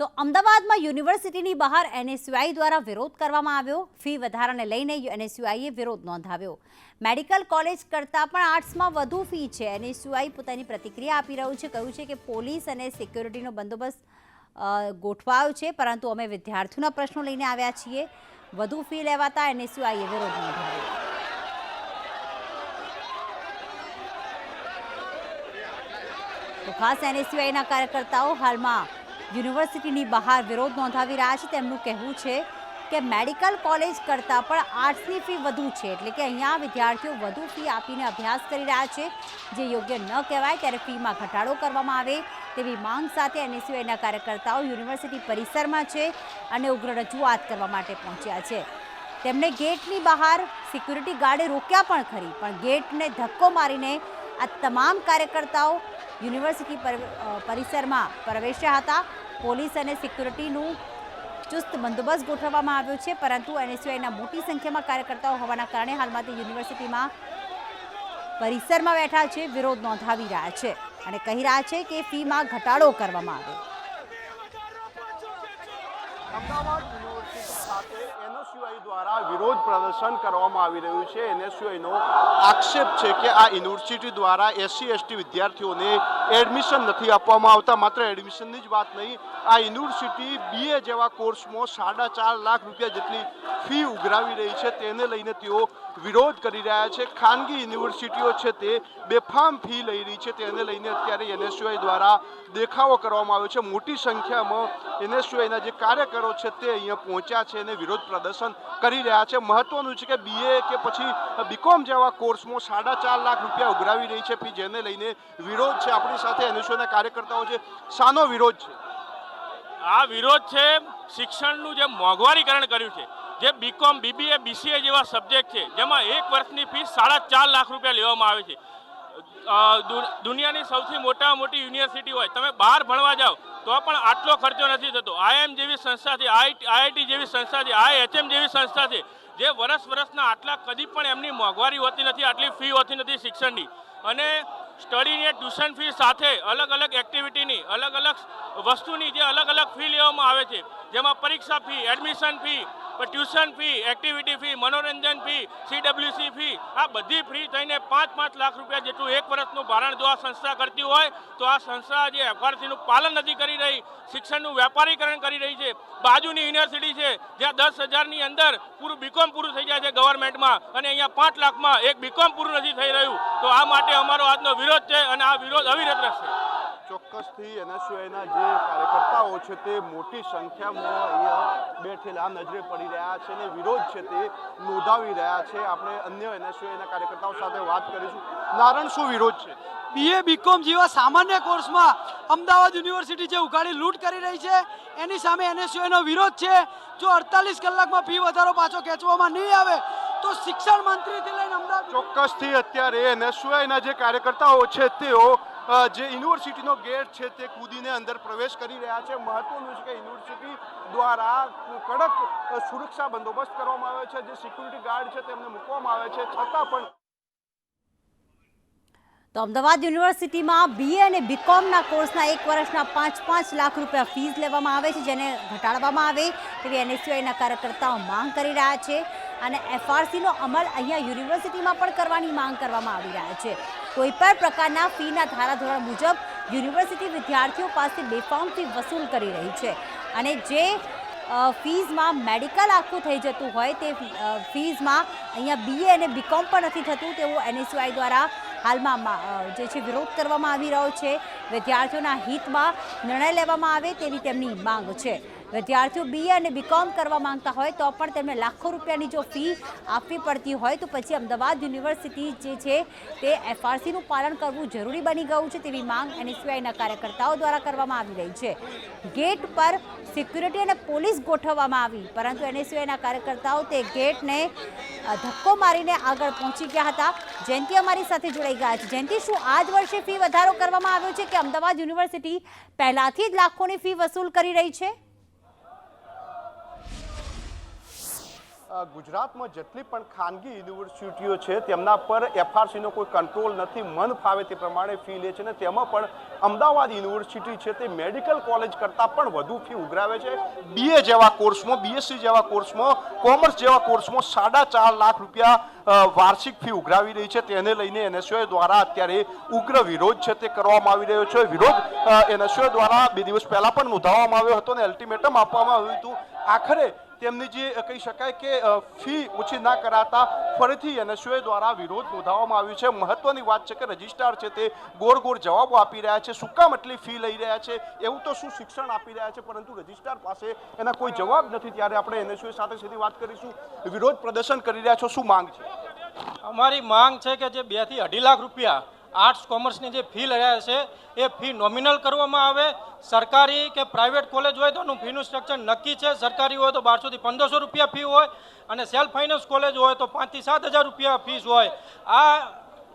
તો અમદાવાદમાં યુનિવર્સિટીની બહાર એનએસયુઆઈ દ્વારા વિરોધ કરવામાં આવ્યો. ફી વધારાને લઈને એનએસયુઆઈએ વિરોધ નોંધાવ્યો. મેડિકલ કોલેજ કરતાં પણ આર્ટ્સમાં વધુ ફી છે. એનએસયુઆઈ પોતાની પ્રતિક્રિયા આપી રહ્યું છે, કહ્યું છે કે પોલીસ અને સિક્યોરિટીનો બંદોબસ્ત ગોઠવાયો છે, પરંતુ અમે વિદ્યાર્થીઓના પ્રશ્નો લઈને આવ્યા છીએ. વધુ ફી લેવાતા એનએસયુઆઈએ વિરોધ નોંધાવ્યો. ખાસ એનએસયુઆઈના કાર્યકર્તાઓ હાલમાં યુનિવર્સિટીની બહાર વિરોધ નોંધાવી રહ્યા છે. તેમનું કહેવું છે કે મેડિકલ કોલેજ કરતાં પણ આર્ટ્સની ફી વધુ છે. એટલે કે અહીંયા વિદ્યાર્થીઓ વધુ ફી આપીને અભ્યાસ કરી રહ્યા છે. જે યોગ્ય ન કહેવાય ત્યારે ફીમાં ઘટાડો કરવામાં આવે તેવી માંગ સાથે એનએસયુઆઈના કાર્યકર્તાઓ યુનિવર્સિટી પરિસરમાં છે અને ઉગ્ર રજૂઆત કરવા માટે પહોંચ્યા છે. તેમણે ગેટની બહાર સિક્યુરિટી ગાર્ડે રોક્યા પણ ખરી, પણ ગેટને ધક્કો મારીને આ તમામ કાર્યકર્તાઓ યુનિવર્સિટી પરિસરમાં પ્રવેશ્યા હતા. પોલીસ અને સિક્યુરિટીનું ચુસ્ત બંદોબસ્ત ગોઠવવામાં આવ્યો છે, પરંતુ એનએસયુઆઈના મોટી સંખ્યામાં કાર્યકર્તાઓ હોવાના કારણે હાલમાં તે યુનિવર્સિટીમાં પરિસરમાં બેઠા છે, વિરોધ નોંધાવી રહ્યા છે અને કહી રહ્યા છે કે ફીમાં ઘટાડો કરવામાં આવે અમદાવાદ ખાતે એનએસયુઆઈ દ્વારા વિરોધ પ્રદર્શન કરવામાં આવી રહ્યું છે. એનએસયુઆઈનો આક્ષેપ છે કે આ યુનિવર્સિટી દ્વારા એસસી, એસટી વિદ્યાર્થીઓને એડમિશન નથી આપવામાં આવતા. માત્ર એડમિશનની જ વાત નહીં, આ યુનિવર્સિટી બીએ જેવા કોર્સમાં સાડા ચાર લાખ રૂપિયા જેટલી ફી ઉઘરાવી રહી છે. તેને લઈને તેઓ વિરોધ કરી રહ્યા છે. ખાનગી યુનિવર્સિટીઓ છે તે બેફામ ફી લઈ રહી છે. તેને લઈને અત્યારે એનએસયુઆઈ દ્વારા દેખાવો કરવામાં આવ્યો છે. મોટી સંખ્યામાં એનએસયુઆઈના જે કાર્યકરો છે તે અહીંયા પહોંચ્યા છે અને વિરોધ પ્રદર્શન કરી રહ્યા છે. મહત્વનું છે કે બીએ કે પછી બીકોમ જેવા કોર્સમાં સાડા ચાર લાખ રૂપિયા ઉઘરાવી રહી છે ફી. જેને લઈને વિરોધ છે. આપણી સાથે એનએસયુના કાર્યકર્તાઓ છે. શાનો વિરોધ છે. આ વિરોધ છે શિક્ષણનું જે મોંઘવારીકરણ કર્યું છે, જે બીકોમ બીબીએ બીસીએ જેવા સબ્જેક્ટ છે, જેમાં એક વર્ષની ફી સાડા ચાર લાખ રૂપિયા લેવામાં આવે છે. દુનિયાની સૌથી મોટા મોટી યુનિવર્સિટી હોય, તમે બહાર ભણવા જાઓ, તો પણ આટલો ખર્ચો નથી થતો. આઈએમ જેવી સંસ્થા છે આઈઆઈટી જેવી સંસ્થા છે આઈએચએમ જેવી સંસ્થા છે, જે વર્ષ વર્ષના આટલા કદી પણ એમની મોંઘવારી હોતી નથી, આટલી ફી હોતી નથી શિક્ષણની. અને સ્ટડીની ટ્યુશન ફી સાથે અલગ અલગ એક્ટિવિટીની, અલગ અલગ વસ્તુની જે અલગ અલગ ફી લેવામાં આવે છે, જેમાં પરીક્ષા fee, admission fee tuition fee activity fee, મનોરંજન ફી સીડબ્લ્યુસી ફી, આ બધી ફી થઈને પાંચ પાંચ લાખ રૂપિયા જેટલું એક વર્ષનું ભારણ જો આ સંસ્થા કરતી હોય, તો આ સંસ્થા જે એફઆરસીનું પાલન નથી કરી રહી, શિક્ષણનું વેપારીકરણ કરી રહી છે. બાજુની યુનિવર્સિટી છે, જ્યાં દસ હજારની અંદર પૂરું બીકોમ પૂરું થઈ જાય છે ગવર્મેન્ટમાં અને અહીંયા પાંચ લાખમાં એક બીકોમ પૂરું નથી થઈ રહ્યું, તો આ માટે અમારો આજનો વિરોધ છે અને આ વિરોધ અવિરત રહેશે. ચોક્કસથી એનએસયુઆઈના જે કાર્યકર્તાઓ છે તે મોટી સંખ્યામાં અહીંયા બેઠેલા નજરે પડી રહ્યા છે અને વિરોધ છે તે નોંધાવી રહ્યા છે. આપણે અન્ય એનએસયુઆઈના કાર્યકર્તાઓ સાથે વાત કરીશું. નારણ શું વિરોધ છે? બીએ બીકોમ જેવા સામાન્ય કોર્સમાં અમદાવાદ યુનિવર્સિટી જે ઉઘાડી લૂંટ કરી રહી છે એની સામે એનએસયુનો વિરોધ છે. જો અડતાલીસ કલાકમાં ફી વધારો પાછો ખેંચવામાં નહીં આવે તો શિક્ષણ મંત્રીથી લઈને અમદાવાદ ચોક્કસથી અત્યારે એનએસયુઆઈના જે કાર્યકર્તાઓ છે તેઓ જે યુનિવર્સિટીનો ગેટ છે તે કૂદીને અંદર પ્રવેશ કરી રહ્યા છે. મહત્વનું છે કે યુનિવર્સિટી દ્વારા કડક સુરક્ષા બંદોબસ્ત કરવામાં આવ્યો છે. જે સિક્યુરિટી ગાર્ડ છે તેમને મૂકવામાં આવે છે. છતાં પણ તો અમદાવાદ યુનિવર્સિટીમાં બીએ અને બીકોમના કોર્સના એક વર્ષના પાંચ પાંચ લાખ રૂપિયા ફીસ લેવામાં આવે છે, જેને ઘટાડવામાં આવે તેવી એનએસયુઆઈના કાર્યકર્તાઓ માંગ કરી રહ્યા છે. અને એફઆરસીનો અમલ અહીંયા યુનિવર્સિટીમાં પણ કરવાની માંગ કરવામાં આવી રહ્યા છે. કોઈ પણ પ્રકારના ફીના ધારાધોરણ મુજબ યુનિવર્સિટી વિદ્યાર્થીઓ પાસે બેફામ ફી વસૂલ કરી રહી છે. અને જે ફીઝમાં મેડિકલ આખું થઈ જતું હોય તે ફીઝમાં અહીંયા બીએ અને બીકોમ પણ નથી થતું તેવું એનએસયુઆઈ દ્વારા હાલમાં જે છે વિરોધ કરવામાં આવી રહ્યો છે. વિદ્યાર્થીઓના હિતમાં નિર્ણય લેવામાં આવે તેવી તેમની માંગ છે. વિદ્યાર્થીઓ બીએ અને બીકોમ કરવા માંગતા હોય તો પણ તેમને લાખો રૂપિયાની જો ફી આપવી પડતી હોય તો પછી અમદાવાદ યુનિવર્સિટી જે છે તે એફઆરસીનું પાલન કરવું જરૂરી બની ગયું છે તેવી માંગ એનએસયુઆઈના કાર્યકર્તાઓ દ્વારા કરવામાં આવી રહી છે. ગેટ પર સિક્યુરિટી અને પોલીસ ગોઠવવામાં આવી, પરંતુ એનએસયુઆઈના કાર્યકર્તાઓ તે ગેટને ધક્કો મારીને આગળ પહોંચી ગયા હતા. જયંતિ અમારી સાથે જોડાઈ ગયા છે. જયંતિ, શું આ જ વર્ષે ફી વધારો કરવામાં આવ્યો છે કે અમદાવાદ યુનિવર્સિટી પહેલાથી જ લાખોની ફી વસૂલ કરી રહી છે? ગુજરાતમાં જેટલી પણ ખાનગી યુનિવર્સિટીઓ છે, તેમના પર એફઆરસીનો કોઈ કંટ્રોલ નથી, મન ફાવે તે પ્રમાણે ફી લે છે અને તેમાં પણ અમદાવાદ યુનિવર્સિટી છે તે મેડિકલ કોલેજ કરતાં પણ વધુ ફી ઉઘરાવે છે. બીએ જેવા કોર્સમાં બીએસસી જેવા કોર્સમાં, કોમર્સ જેવા કોર્સમાં સાડા ચાર લાખ રૂપિયા વાર્ષિક ફી ઉઘરાવી રહી છે. તેને લઈને એનએસયુઆઈ દ્વારા અત્યારે ઉગ્ર વિરોધ છે તે કરવામાં આવી રહ્યો છે. વિરોધ એનએસઓએ દ્વારા બે દિવસ પહેલાં પણ નોંધાવવામાં આવ્યો હતો અને અલ્ટિમેટમ આપવામાં આવ્યું હતું. આખરે તેમની જે કહી શકાય કે ફી ઓછી ના કરાતા ફરીથી એનએસયુએ દ્વારા વિરોધ નોંધાવવામાં આવ્યો છે. મહત્વની વાત છે કે રજિસ્ટ્રાર છે તે ગોળ ગોળ જવાબો આપી રહ્યા છે. શું કામ એટલી ફી લઈ રહ્યા છે? એવું તો શું શિક્ષણ આપી રહ્યા છે? પરંતુ રજિસ્ટ્રાર પાસે એના કોઈ જવાબ નથી. ત્યારે આપણે એનએસયુએ સાથે સીધી વાત કરીશું. વિરોધ પ્રદર્શન કરી રહ્યા છો. શું માંગ છે? અમારી માંગ છે કે જે બેથી અઢી લાખ રૂપિયા આર્ટ્સ કોમર્સની જે ફી રહ્યા છે, એ ફી નોમિનલ કરવામાં આવે. સરકારી કે પ્રાઇવેટ કોલેજ હોય તો એનું ફીનું સ્ટ્રક્ચર નક્કી છે. સરકારી હોય તો બારસોથી પંદરસો રૂપિયા ફી હોય અને સેલ્ફ ફાઇનાન્સ કોલેજ હોય તો પાંચથી સાત હજાર રૂપિયા ફીસ હોય. આ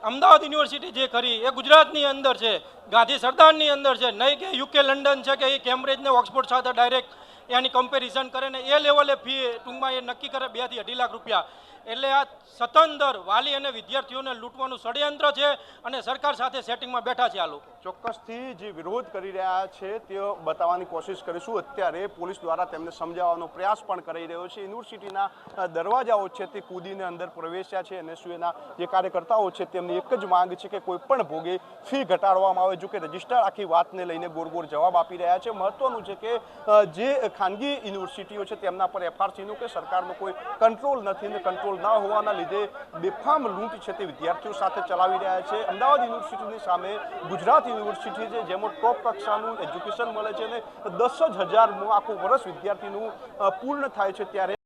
અમદાવાદ યુનિવર્સિટી જે ખરી, એ ગુજરાતની અંદર છે, ગાંધી સરદારની અંદર છે, નહીં કે યુકે લંડન છે કે એ કેમ્બ્રિજ ને ઓક્સફોર્ડ સાથે ડાયરેક્ટ એની કમ્પેરિઝન કરે ને એ લેવલે ફી ટૂંકમાં એ નક્કી કરે બેથી અઢી લાખ રૂપિયા. એટલે આ સતંદર વાલી અને વિદ્યાર્થીઓને લૂંટવાનું ષડયંત્ર છે અને સરકાર સાથે સેટિંગમાં બેઠા છે આ લોકો. ચોક્કસથી જે વિરોધ કરી રહ્યા છે તે બતાવવાની કોશિશ કરીશું. અત્યારે પોલીસ દ્વારા તેમને સમજાવવાનો પ્રયાસ પણ કરી રહ્યો છે. યુનિવર્સિટીના દરવાજાઓ છે તે કૂદીને અંદર પ્રવેશ્યા છે. એનએસયુના જે કાર્યકર્તાઓ છે તેમની એક જ માંગ છે કે કોઈ પણ ભોગે ફી ઘટાડવામાં આવે. જો કે રજિસ્ટર આખી વાતને લઈને ગોળ જવાબ આપી રહ્યા છે. મહત્વનું છે કે જે ખાનગી યુનિવર્સિટીઓ છે તેમના પર એફઆરસીનું કે સરકારનો કોઈ કંટ્રોલ નથી અને કંટ્રોલ ના હોવાના લીધે બેફામ લૂંટ છે તે વિદ્યાર્થીઓ સાથે ચલાવી રહ્યા છે. અમદાવાદ યુનિવર્સિટીની સામે ગુજરાત યુનિવર્સિટી છે, જેમાં ટોપ કક્ષાનું એજ્યુકેશન મળે છે અને દસ જ હજારનું આખું વર્ષ વિદ્યાર્થીનું પૂર્ણ થાય છે ત્યારે